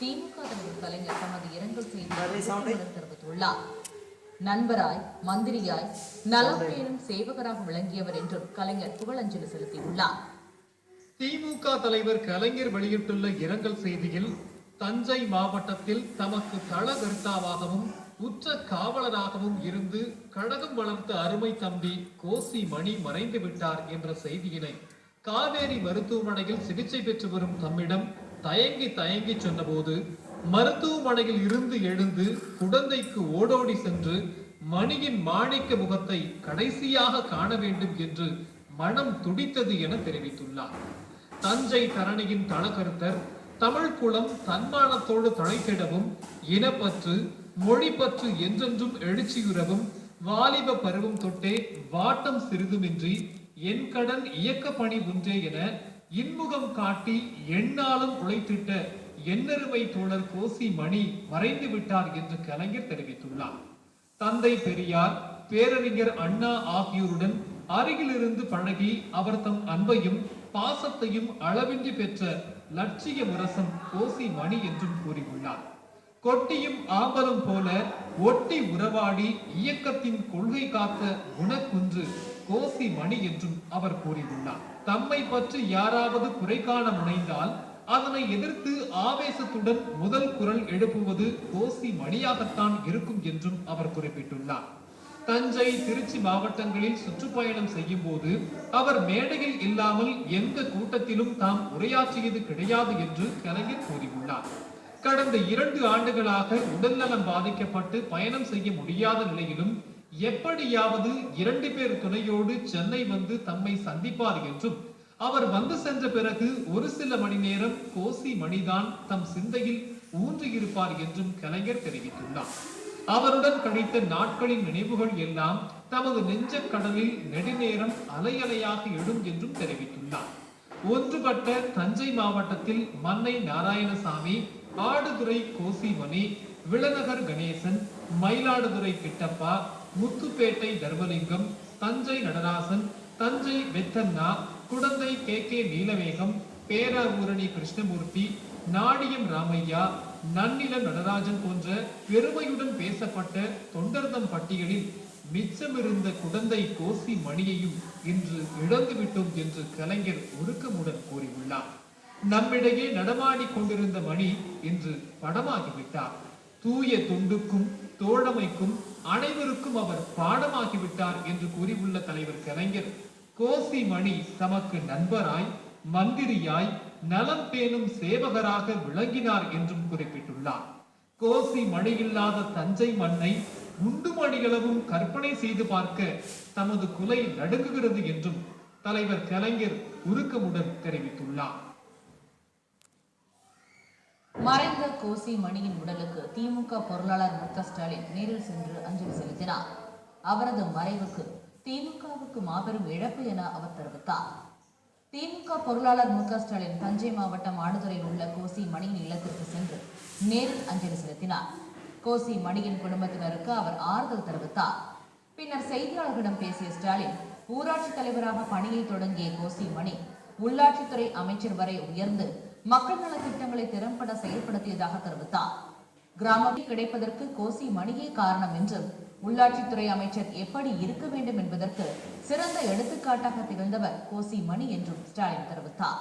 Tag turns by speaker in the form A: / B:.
A: திமுக தலைவர் கலைஞர் தமது இரங்கல் தெரிவித்துள்ளார். நண்பராய் மந்திரியாய் நலம் பேணும் சேவகராக விளங்கியவர் என்றும் கலைஞர் புகழஞ்சலி செலுத்தியுள்ளார்.
B: திமுக தலைவர் கலைஞர் வெளியிட்டுள்ள இரங்கல் செய்தியில் தஞ்சை மாவட்டத்தில் தமக்கு தளகர்த்தாவாகவும் உற்ற காவலராகவும் இருந்து கழகம் வளர்த்த அருமை தம்பி கோசி மணி மறைந்து விட்டார் என்ற செய்தியினை காவேரி மருத்துவமனையில் சிகிச்சை பெற்று வரும் தம்மிடம் தயங்கி தயங்கி சொன்னபோது மருத்துவமனையில் இருந்து எழுந்து குடந்தைக்கு ஓடோடி சென்று மணியின் மாணிக்க முகத்தை கடைசியாக காண வேண்டும் என்று மனம் துடித்தது என தெரிவித்துள்ளார். தஞ்சை தரணியின் தளகர்த்தர் தமிழ் குலம் தன்மானத்தோடு தழைத்திடவும் இனப்பற்று மொழிப்பற்று என்றென்றும் எழுச்சியுறவும் வாலிப பருவம் தொட்டே வாட்டம் சிறிதுமின்றி என் கடன் இயக்க பணி ஒன்றே என இன்முகம் காட்டி எண்ணாலும் உழைத்திட்ட எண்ணருமை தோழர் கோசி மணி மறைந்து விட்டார் என்று கலைஞர் தெரிவித்துள்ளார். தந்தை பெரியார் பேரறிஞர் அண்ணா ஆகியோருடன் அருகிலிருந்து பழகி அவர் தம் அன்பையும் பாசத்தையும் அளவின்றி பெற்ற லட்சிய முரசம் கோசி மணி என்றும் கூறியுள்ளார். கொட்டியும் ஆம்பலும் போல ஒட்டி உறவாடி இயக்கத்தின் கொள்கை காத்த குணக்குன்று கோசி மணி என்றும் அவர் கூறியுள்ளார். தம்மை பற்றி யாராவது குறை காண முனைந்தால் அதனை எதிர்த்து ஆவேசத்துடன் முதல் குரல் எழுப்புவது கோசி மணியாகத்தான் இருக்கும் என்றும் அவர் குறிப்பிட்டுள்ளார். தஞ்சை திருச்சி மாவட்டங்களில் சுற்றுப்பயணம் செய்யும் போது அவர் மேடையில் இல்லாமல் எந்த கூட்டத்திலும் தாம் உரையாற்றியது கிடையாது என்று கலைஞர் கூறியுள்ளார். கடந்த இரண்டு ஆண்டுகளாக உடல்நலம் பாதிக்கப்பட்டு பயணம் செய்ய முடியாத நிலையிலும் எப்படியாவது இரண்டு பேர் துணையோடு சென்னை வந்து தம்மை சந்திப்பார் என்றும் அவர் வந்து சென்ற பிறகு ஒரு சில மணி நேரம் கோசி மணிதான் தம் சிந்தையில் ஊன்றியிருப்பார் என்றும் கலைஞர் தெரிவித்துள்ளார். அவருடன் கழித்த நாட்களின் நினைவுகள் எல்லாம் தமது நெஞ்ச கடலில் நெடுநேரம் அலையலையாக எழும் என்றும் தெரிவித்துள்ளார். ஒன்றுபட்ட தஞ்சை மாவட்டத்தில் மன்னை நாராயணசாமி ஆடுதுறை கோசிமணி விளநகர் கணேசன் மயிலாடுதுறை கிட்டப்பா முத்துப்பேட்டை தர்மலிங்கம் தஞ்சை நடராசன் தஞ்சை வெத்தண்ணா குடந்தை கே. கே. நீலவேகம் பேராவூரணி கிருஷ்ணமூர்த்தி நாடியம் ராமையா நன்னிலம் நடராஜன் போன்ற பெருமையுடன் பேசப்பட்ட தொண்டர்தம் பட்டியலில் மிச்சமிருந்த குடந்தை கோசி மணியையும் இன்று இழந்துவிட்டோம் என்று கலைஞர் ஒடுக்கமுடன் கூறியுள்ளார். நம்மிடையே நடமாடிக் கொண்டிருந்த மணி இன்று படமாகிவிட்டார். தூய துண்டுக்கும் தோழமைக்கும் அனைவருக்கும் அவர் பாடமாகிவிட்டார் என்று கூறியுள்ள தலைவர் கலைஞர் கோசி மணி தமக்கு நண்பராய் மந்திரியாய் நலம் பேணும் சேவகராக விளங்கினார் என்றும் குறிப்பிட்டுள்ளார். கோசி மணியில்லாத தஞ்சை மண்ணை உண்டு மணிகளவும் கற்பனை செய்து பார்க்க தமது குலை நடுங்குகிறது என்றும் தலைவர் கலைஞர் உருக்கமுடன் தெரிவித்துள்ளார்
A: மறைந்த கோசி மணியின் உடலுக்கு திமுக பொருளாளர் மு க ஸ்டாலின் நேரில் சென்று அஞ்சலி செலுத்தினார். அவரது மறைவுக்கு திமுகவுக்கு மாபெரும் இழப்பு என அவர் தெரிவித்தார். திமுக பொருளாளர் மு ஸ்டாலின் தஞ்சை மாவட்டம் ஆடுதுறையில் உள்ள கோசி மணியின் இல்லத்திற்கு சென்று நேரில் அஞ்சலி செலுத்தினார். கோசி மணியின் குடும்பத்தினருக்கு அவர் ஆறுதல் தெரிவித்தார். பின்னர் செய்தியாளர்களிடம் பேசிய ஸ்டாலின் ஊராட்சி தலைவராக பணியை தொடங்கிய கோசி மணி உள்ளாட்சித்துறை அமைச்சர் வரை உயர்ந்து மக்கள் நல திட்டங்களை திறம்பட செயல்படுத்தியதாக தெரிவித்தார். கிராமத்தில் கிடைப்பதற்கு கோசி மணியே காரணம் என்றும் உள்ளாட்சித்துறை அமைச்சர் எப்படி இருக்க வேண்டும் என்பதற்கு சிறந்த எடுத்துக்காட்டாக திகழ்ந்தவர் கோசி மணி என்றும் ஸ்டாலின் தெரிவித்தார்.